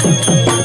tum, tum.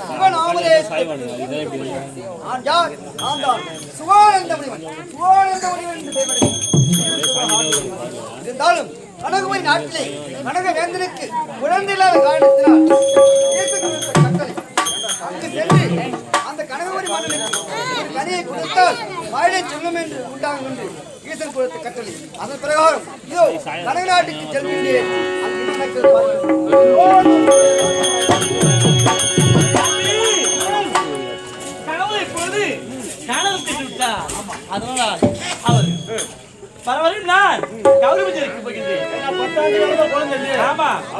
சொல்லாமல் அந்த சிவநாமலே நான் யார்? நான் தான். சுகானந்த முனிவன் சுகானந்த முனிவன் என்று இருந்தாலும் கனகுமரி நாட்டிலே கனக வேந்தனுக்கு குழந்தையில்லாத காரணத்தினால் கொடுத்த கட்டளை அங்கு சென்று அந்த கனகமரி மன்னனுக்கு கனியை கொடுத்தால் வாயிலை சொல்லும் என்று உண்டாகும் என்று ஈசன் கொடுத்த கட்டளை. அதன் பிரகாரம் இதோ கனக நாட்டுக்கு செல்கின்றேன். அங்கு நடக்கிறது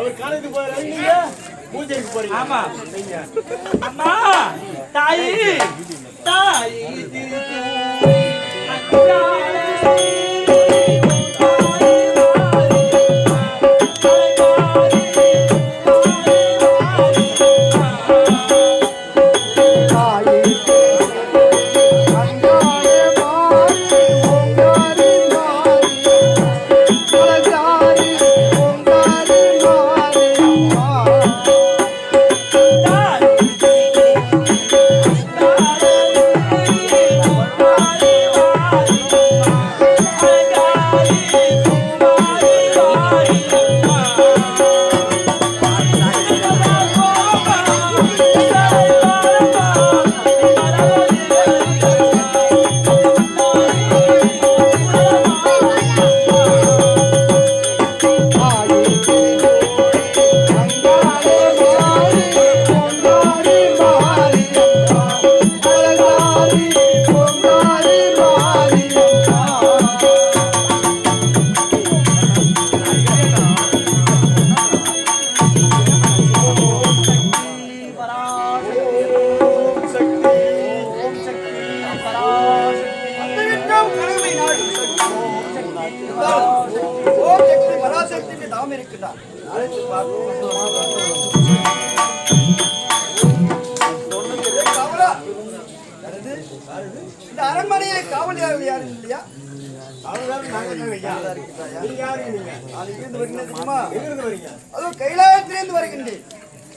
அவர் காலேஜ் போறாரு நீங்க பூஜைக்கு போறீங்க. ஆமா. அம்மா தாயி தாயி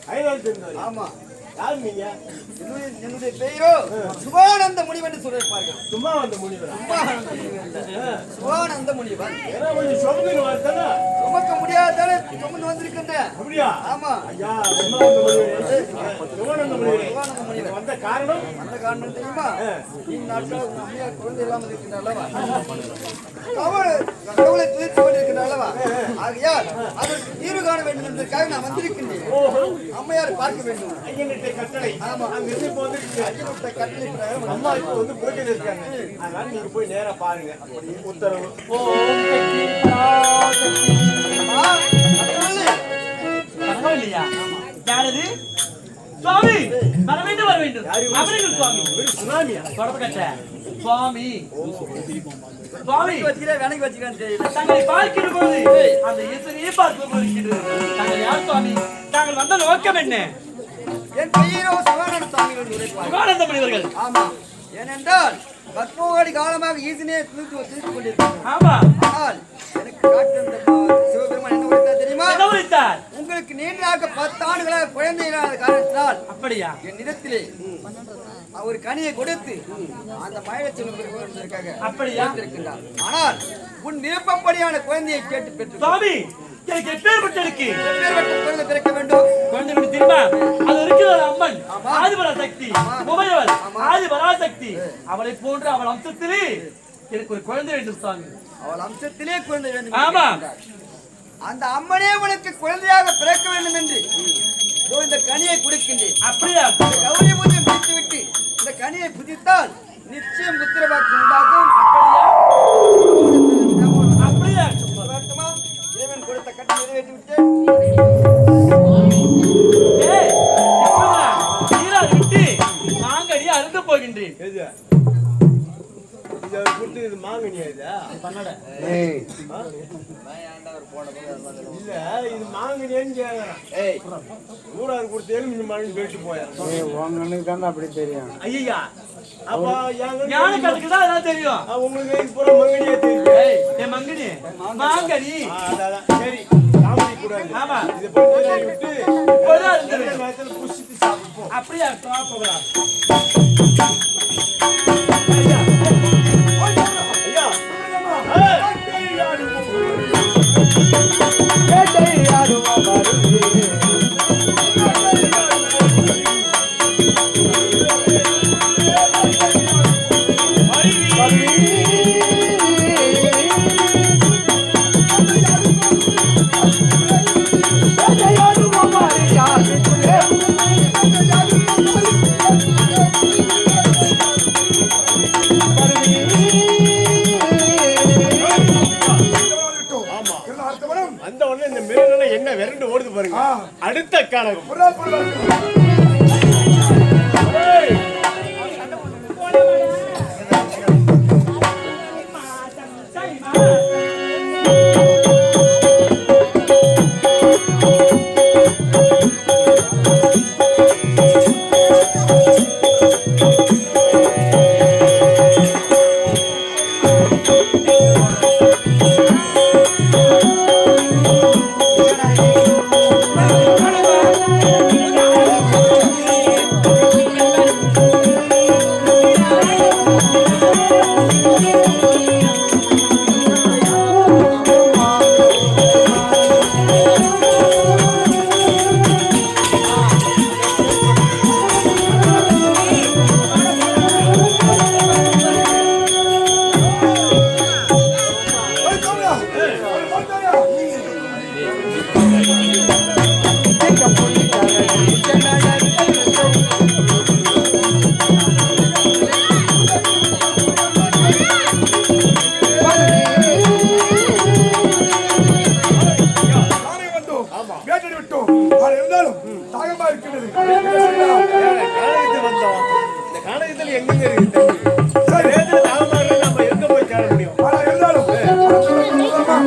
ஐநாவரத்துல இருந்து வரீங்க. ஆமா யாரு நீங்க? என்னுடைய பெயரோ சுபானந்த முனிவன் சொல்லியிருப்பார்கள் வந்த? சுபானந்த முனிவன். சுபானந்த முனிவன் ஏன்னா கொஞ்சம் சொகுதுன்னு வருதுதானே? சுமக்க முடியாதானே சுமந்து வந்திருக்கின்றேன் அப்படியா? ஆமா ஐயா, வந்த. சுகானந்த முனிவரே. சுபானந்த முனிவன் வந்த காரணம் அந்த காரணம் தெரியுமா இந்நாட்கள் உங்க அம்மையார் குழந்தை இல்லாமல் இருக்கின்ற அல்லவா கடவுளை துதித்துக் கொண்டிருக்கின்ற அல்லவா ஆகையால் அதற்கு தீர்வு காண வேண்டும் என்பதற்காக நான் வந்திருக்கின்றேன் அம்மையார் பார்க்க வேண்டும் ஐயன்கிட்ட கட்டளை ஆமா. அங்க இருந்து இப்ப வந்துருச்சு. ஐயனுடைய கட்டளை பிரகாரம் வந்து- அம்மா இப்ப வந்து போயிட்டு இருக்காங்க அதனால நீங்க போய் நேரா பாருங்க அப்படி உத்தரவு ஆ, கடவுளே, பரவாயில்லையா யாரது சுவாமி வர வேண்டும் வர வேண்டும் அவர்கள் சுவாமி ஒரு சுனாமியா தொடர்பு கட்ட சுவாமி சுவாமி வச்சுக்கிறேன், வேலைக்கு வச்சுக்கிறேன்னு தெரியல தங்களை பார்க்கிற பொழுது அந்த ஈஸ்வரையே பார்க்க போயிருக்கிறது தாங்கள் யார் சுவாமி? தாங்கள் வந்த நோக்கம் என்ன? என் பெயரோ சிவானந்த சுவாமிகள் உரைப்பார். ஆமா. ஏனென்றால் பத்மோடி காலமாக ஈசனே துதித்து துதித்துக் கொண்டிருக்கிறார். ஆமா. ஆனால் எனக்கு காட்டிருந்த சிவபெருமான் என்ன உரைத்தார் தெரியுமா? என்ன உரைத்தார்? உங்களுக்கு நீண்டதாக பத்து ஆண்டுகளாக குழந்தை இல்லாத காரணத்தினால் அப்படியா? என் இடத்திலே ஒரு கனியை கொடுத்து அந்த மயிலச்செல்வம் அப்படியா? ஆனால் உன் விருப்பப்படியான குழந்தையை கேட்டு பெற்று சுவாமி எனக்கு எப்பேற்பட்ட இருக்கு. எப்பேற்பட்ட குழந்தை பிறக்க வேண்டும். தெரியுமா? அது அம்மன். ஆமா. ஆதிபராசக்தி ஆமா. உமையவள் ஆமா. ஆதிபராசக்தி அவளை போன்று அவள் அம்சத்திலே எனக்கு ஒரு குழந்தை வேண்டும் சுவாமி. அவள் அம்சத்திலே குழந்தை வேண்டும் ஆமா. அந்த அம்மனே உனக்கு குழந்தையாக பிறக்க வேண்டும் என்று இந்த கனியை கொடுக்கின்றேன். அப்படியா? கௌரி பூஜை முடித்து விட்டு இந்த கனியை புதித்தால் நிச்சயம் புத்திரபாக்கு உண்டாகும். அப்படியா? இறைவன் கொடுத்த கட்டை நிறைவேற்றி விட்டு மாங்கடி அறுந்து போகின்றேன். எது இது அவர் கொடுத்து இது மாங்கனியா இது? இல்ல இது மாங்கனியான்னு கேக்குறேன் ஏய். ஊராது கொடுத்து எலுமிச்சை மழை போயிட்டு போயா அப்படி தெரியும். ஐயா அப்ப தான் அதான் தெரியும். உங்களுக்கு இது பூரா மங்கனியா தெரியும்? ஏய். என் அதான், அதான். சரி கூடாது ஆமா. இதை போட்டு விட்டு இப்போதான் நல்ல இருந்தது. நேரத்துல புசித்து சாப்பிடுவோம் அப்படியா போகலாம்.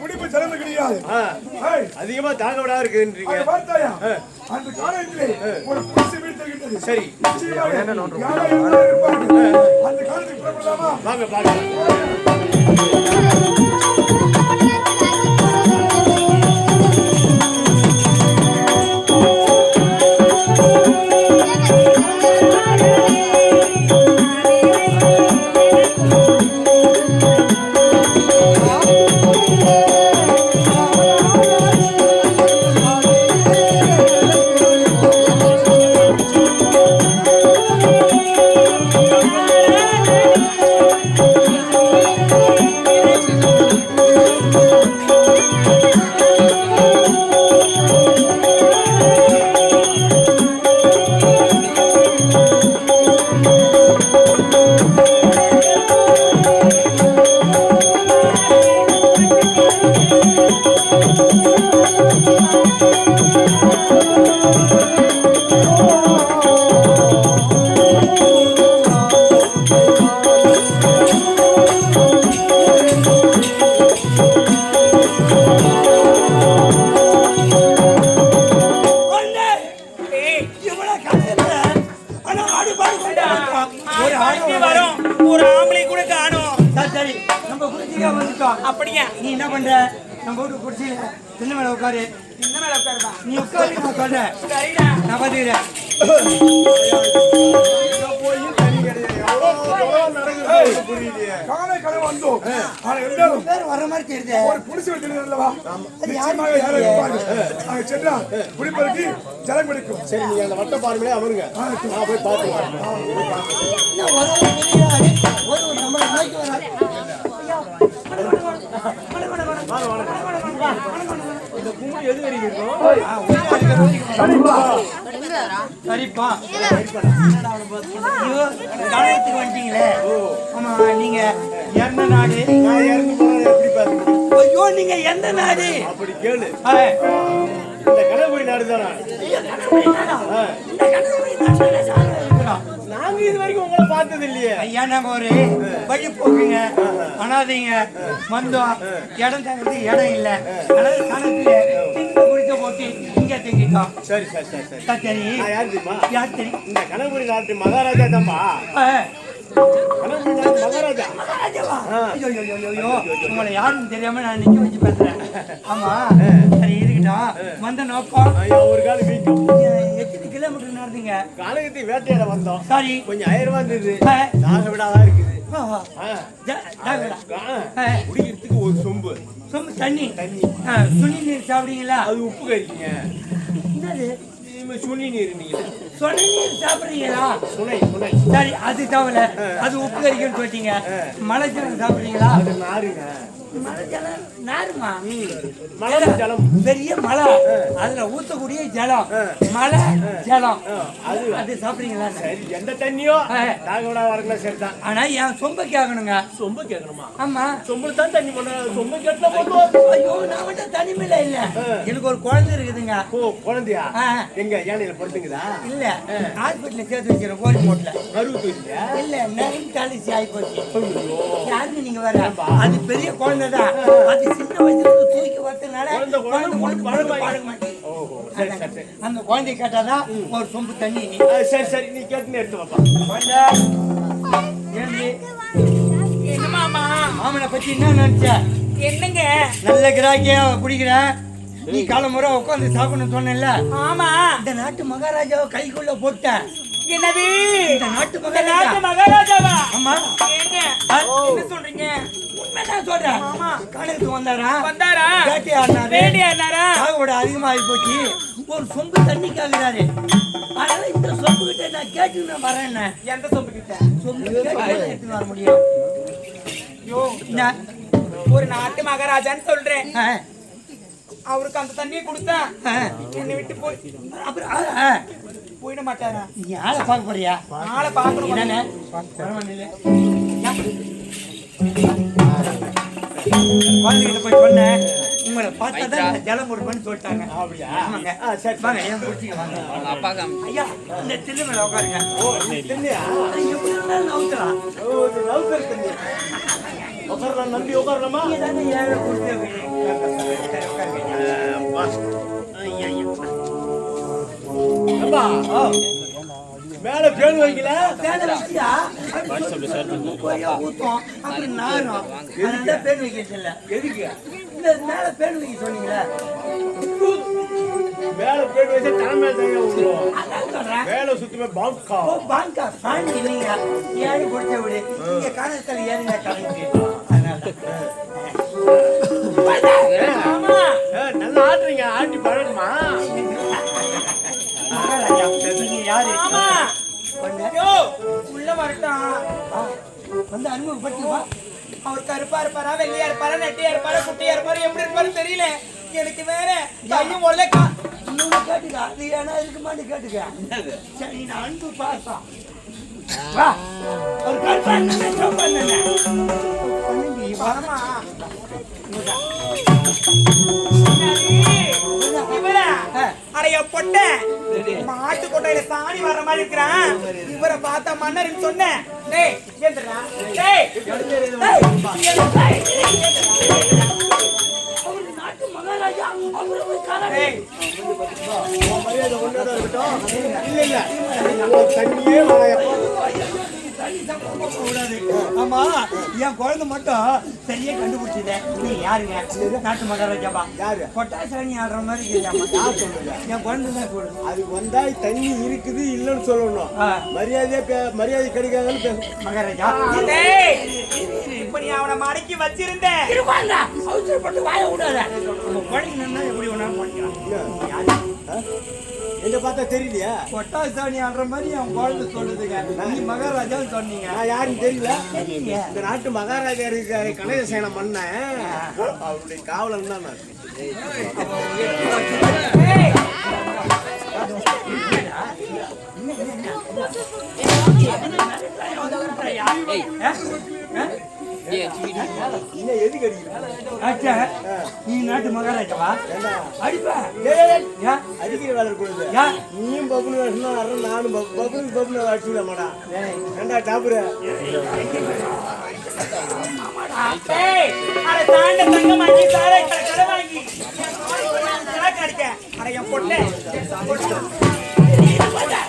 குடிப்பு சிறந்து கிடையாது. அதிகமா தாகவடா இருக்குன்றீங்க. அதை பார்த்தாயா? அந்த காலத்திலே ஒரு குடிசை வீழ்த்திருக்கின்றது. சரி. அந்த காலத்துக்கு புறப்படலாமா? வாங்க பாக்கலாம். ஆனா இருந்தாலும் பேர் வர மாதிரி தெரியுது ஒரு புடிச்சு வைக்கிறது அல்லவா குடிப்பதற்கு ஜலம் கிடைக்கும் சரி நீங்க அந்த வட்ட பார்வையிலே அவருங்க நான் போய் பார்த்துக்கிறேன் என்ன வர தெரியாது ஒரு ஒரு நம்ம நோய்க்கு வர இந்த கும்பல் எது வரைக்கும் இருக்கும் சரிப்பா. கவனத்துக்கு வந்துட்டீங்களே. ஆமா நீங்க எந்த நாடு? ஐயோ நீங்க எந்த நாடு? அப்படி கேளு. இந்த கணபுரி நாடு? தானா நாங்க இது வரைக்கும் உங்களை பார்த்தது இல்லையே ஐயா நாங்க ஒரு வழி போக்குங்க. அனாதைங்க வந்தோம் இடம் தங்கிறது இடம் இல்ல. அதாவது கணக்குல திங்க குடிக்க போட்டு இங்க தங்கிட்டோம். சரி சரி சரி சரி. சரி யார் தெரியுமா? யார் தெரியும்? இந்த கணபுரி நாட்டு மகாராஜா தான்ப்பா. மகாராஜா. உங்களை யாருன்னு தெரியாம நான் நிக்க வச்சு பேசுறேன். ஆமா. சரி இருக்கட்டும். வந்த நோக்கம். ஒரு காலம் கிலோமீட்டர் நடந்தீங்க. காலகத்தி வேட்டையாட வந்தோம். சாரி. கொஞ்சம் ஆயிரம் ரூபாய் இருந்தது. தாக விடாதான் இருக்குது. குடிக்கிறதுக்கு ஒரு சொம்பு. சொம்பு தண்ணி. தண்ணி. சுனி நீர் சாப்பிடுறீங்களா? அது உப்பு கறிக்குங்க என்னது? சுனி நீர் நீங்க சொன்ன நீர் சாப்பிடுறீங்களா? சுனை சுனை. சரி அது தவிர அது உப்பு கறிக்கன்னு சொல்லிட்டீங்க. மலை சாப்பிடுறீங்களா? அது நாருங்க. மலை ஜலம் நாருமா ஜலம் பெரிய மலை. அதுல ஊத்தக்கூடிய ஜலம். மலை ஜலம் அது அது சாப்பிடுறீங்களா? சரி எந்த தண்ணியோ விடா வரலாம் சரிதான். ஆனா என் சொம்ப கேட்கணுங்க சொம்பு கேட்கணுமா ஆமா. சொம்பு தான் தண்ணி பண்ண சொம்பு கேட்டா ஐயோ நான் மட்டும் தனிமையில இல்ல. எனக்கு ஒரு குழந்தை இருக்குதுங்க. ஓ குழந்தையா. எங்க யானையில படுத்துங்குதா இல்ல. ஹாஸ்பிட்டல்ல சேர்த்து வச்சிருக்கேன் கோழி கருவு தூக்கியா இல்ல நெருங்கி காலேஜ் ஆகி போச்சு யாருக்கு நீங்க வர அது பெரிய குழந்தை தான் அது சின்ன வயசுல இருந்து தூக்கி வரதுனால அந்த குழந்தை கேட்டாதான் ஒரு சொம்பு தண்ணி ஆ, சரி சரி நீ எடுத்து வாப்பா. மாமா. மாமனை பத்தி என்ன நினைச்ச? என்னங்க? நல்ல கிராக்கியா குடிக்கிறேன். நீ காலமுறை உட்காந்து சாப்பிடணும் சொன்னேன்ல. ஆமா. இந்த நாட்டு மகாராஜாவை கைக்குள்ள போட்டேன். என்னது? இந்த நாட்டு மகாராஜா. மகாராஜாவா? ஆமா? என்ன சொல்றீங்க? உண்மைதான் சொல்றேன். கணக்கு வந்தாரா? வந்தாரா? வேட்டையாடினாரு வேட்டையாடினாரா சாகுபடி அதிகமாகி போச்சு. ஒரு சொம்பு தண்ணி கேக்குறாரு அதனால இந்த சொம்பு கிட்ட நான் கேட்டு நான் வரேன் எந்த சொம்பு கிட்ட சொம்பு கேட்டு எடுத்து வர முடியும். யோ என்ன? ஒரு நாட்டு மகாராஜான்னு சொல்றேன். அவருக்கு அந்த தண்ணியை கொடுத்தா. என்னை விட்டு போய் அப்புறம். போயிட மாட்டாரா? நீ ஆளை பார்க்க போறியா? ஆளை பார்க்கணும். குழந்தைகிட்ட போய் சொன்னேன் உங்களை பார்த்தா தான் ஜலம் கொடுப்பேன்னு சொல்லிட்டாங்க. அப்படியா? ஆமாங்க. சரி வாங்க ஏன் குடிச்சிக்க வாங்க. ஐயா இந்த தில்லு மேல உட்காருங்க. எப்படி இருந்தாலும் நவுத்தலாம். ஓ தண்ணி உட்காரலாம் நம்பி உட்காரலாமா? தானே ஏழை கொடுத்து உட்காருங்க. மேல பேர் வைக்கல பேனை வச்சியா? ஊத்தும், அப்புறம் நாரும். அதனால பேன் வைக்கிறது இல்ல. எதுக்கு இந்த மேல பேன் வைக்க சொன்னீங்களே. மேல பேர் வச்சா தலைமை தங்க விடுவோம். மேல சுத்தமே ஓ, பாங்கா, இல்லைங்க. ஏழு கொடுத்த விடு. இங்க கணக்கு. அதனால. ஆமா நல்லா ஆட்டுறீங்க ஆட்டி பழகுமா நீங்க யாரு? உள்ள வரட்டும் ஆ, வந்து அறிமுகப்படுத்தி வா. அவர் கருப்பா இருப்பாரா வெள்ளையா இருப்பாரா நெட்டியா இருப்பாரா குட்டியா இருப்பாரு எப்படி இருப்பாரு தெரியல எனக்கு வேற கையும் உலக்கா இன்னொன்னு கேட்டுக்க. அது ஏன்னா இருக்குமான்னு கேட்டுக்க. சரி, நான் அன்பு. வா. ஒரு கருப்பா? பண்ணுங்க, வா. ஆமா இவரா பொட்ட மாட்டு கொட்டையில சாணி வர்ற மாதிரி இருக்கிறான். இவரை பார்த்தா மன்னர்னு சொன்னேன். டேய் ஏந்திரா. டேய். மகாராஜா இல்ல இல்ல. தண்ணியே விடாது. ஆமா என் குழந்தை மட்டும் சரியா கண்டுபிடிச்சத. நீ யாருங்க? நாட்டு மகாராஜாவா? யாரு? பொட்டாசாணி ஆடுற மாதிரி. யார் சொல்றது? என் குழந்தை தான் சொல்லுது. அது வந்தா தண்ணி இருக்குது இல்லைன்னு சொல்லணும். மரியாதையா மரியாதை கிடைக்காதுன்னு பேச மகாராஜா. இப்ப நீ அவனை மடக்கி வச்சிருந்த இருப்பாண்டா அவசரப்பட்டு வாய விடாத. குழந்தை எப்படி வேணாலும் பண்ணிக்கலாம். என்ன பார்த்தா தெரியலையா பொட்டாசாணி ஆடுற மாதிரி என் குழந்தை சொல்லுதுங்க நீ மகாராஜா சொன்னீங்க நான் யாருன்னு தெரியல. இந்த நாட்டு மகாராஜா இருக்காரு கனகசேனம் பண்ணேன் அவருடைய காவலன் தான் நான் ஏய், நீ நாட்டு மகாராஜாவா? அடிப்ப? அடிக்கிற வேலை ஏன்? நீயும் பப்புனு வேணும்னா வர்றேன் நானும் பப்பு பப்புனு பப்புனு அடிச்சுட மாட்டா ஏண்டா அட தாண்ட தங்கம் வாங்கி, சாரை கடை கடை வாங்கி. கிழக்கு அடிக்க. அட என் பொண்ணே. ஓடுறா,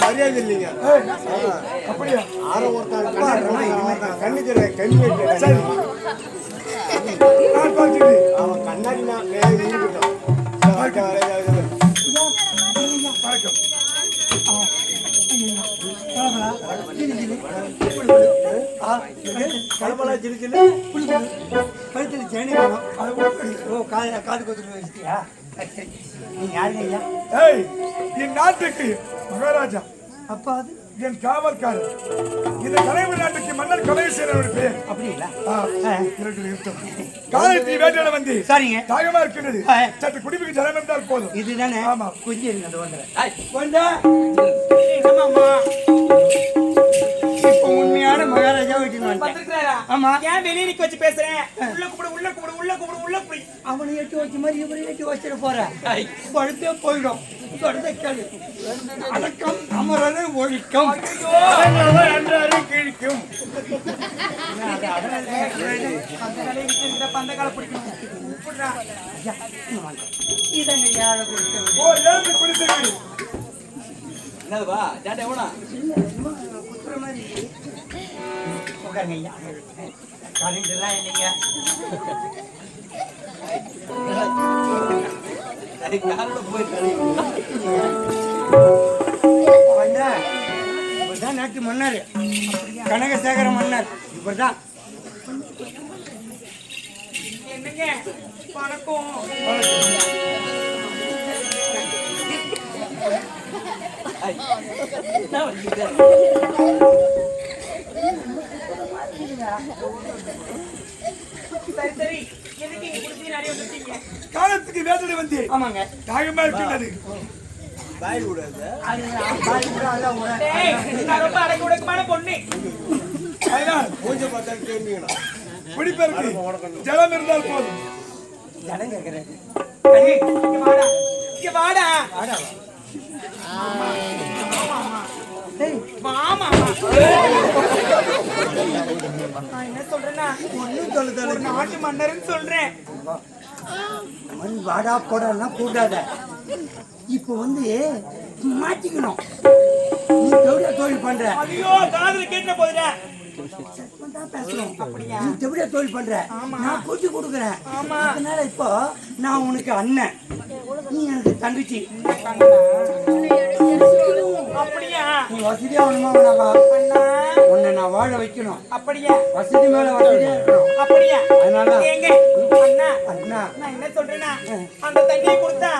மரியாதை இல்லைங்க அப்படியா ஆற ஒருத்தன் கண்ணு ஒருத்தன் கண்ணு பார்த்துட்டு அவன் கண்ணாடி நான் இருக்கட்டும் வணக்கம் கலப்பலா சிலு சிலு கழுத்துல சேனி வேணும் ஓ காது காது கொத்துட்டு வச்சிட்டியா. நீ யாருங்க ஐயா? ஏய் என் நாட்டுக்கு மகாராஜா. அப்பா அது? என் காவல்காரர். இந்த தலைவர் நாட்டுக்கு மன்னர் கலைசேரனுடைய பெயர். அப்படி இல்ல ஆ, இருக்கட்டும், இருக்கட்டும். காலத்தில் வேட்டையாட வந்து. சரிங்க. தாகமா இருக்கின்றது. சற்று குடிப்புக்கு ஜலம் இருந்தால் போதும். இதுதானே? ஆமா. கொஞ்சம் இருங்க அது வந்துடுறேன் மகாராஜா வீட்டுக்கு ஆமா. ஏன் வெளியே நிக்க வச்சு பேசுறேன்? உள்ள கூப்பிடு உள்ள கூப்பிடு உள்ள கூப்பிடு உள்ள கூப்பிடு. அவனை எட்டு வச்ச மாதிரி இவனை எட்டு வச்சிட போற. படுத்தே போயிடும். அடக்கம் ஒழிக்கம். அன்றாரும் கிழிக்கும் அந்த கலையை விட்டு இந்த பந்த கால பிடிக்கணும்? கூப்பிடுறா. இதங்க யாழ கொடுத்தது ஓ ஏழு குடிசைக்கு குத்துற மாதிரி. உட்காருங்க ஐயா. கரண்ட் எல்லாம் இல்லைங்க இவர்தான். நாட்டு மன்னர். கனகசேகர மன்னர். இவர்தான். என்னங்க? வணக்கம். காலத்துக்கு வேட்டை வந்து ஆமாங்க. தாகமா இருக்கின்றது. பாய் விடாது அது பாய் நான் ரொம்ப அடக்க உடக்கமான பொண்ணு. அதனால் பார்த்தா ஜலம் இருந்தால் போதும். ஜனம் கேட்கறேன் இங்க வாடா. நான் என்ன சொல்றேன்னா ஒன்றும் சொல்லுது ஒரு நாட்டு மன்னர்னு சொல்றேன். மண் வாடா போடாலாம் கூடாத. இப்போ வந்து மாட்டிக்கணும். நீ எப்படியா தொழில் பண்ற? ஐயோ காதுல கேட்ட போதுடா. எப்படியா தொழில் பண்ற? நான் கூட்டி கொடுக்குறேன். அதனால இப்போ நான் உனக்கு அண்ணன். நீ எனக்கு தங்கச்சி. அப்படியா? நீ வசதியா அண்ணா உன்னை நான் வாழ வைக்கணும். அப்படியா? வசதி மேல இருக்கணும். அப்படியா? அதனால ஏங்க அண்ணா. அண்ணா. நான் என்ன சொல்றேன்னா அந்த தண்ணியை குடுத்தா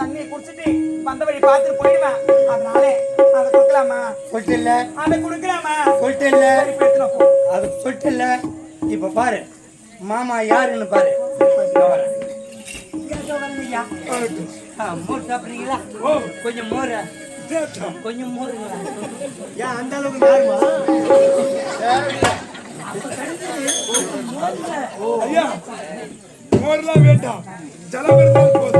தண்ணியை குடிச்சிட்டு வந்த வழி பார்த்துட்டு போயிடுவேன். அதனால அதை கொடுக்கலாமா? சொல்லிட்டு இல்ல அதை கொடுக்கலாமா? சொல்லிட்டு இல்ல அது சொல்லிட்டு இல்ல இப்ப பாரு. மாமா யாருன்னு பாரு. மோர் சாப்பிடுறீங்களா? ஓ. கொஞ்சம் மோர். கேட்டோம். கொஞ்சம் மோருங்களா ஏன் அந்த அளவுக்கு யாருமா ஐயா மோர்லாம் வேண்டாம் ஜலம் இருந்தால் போதும்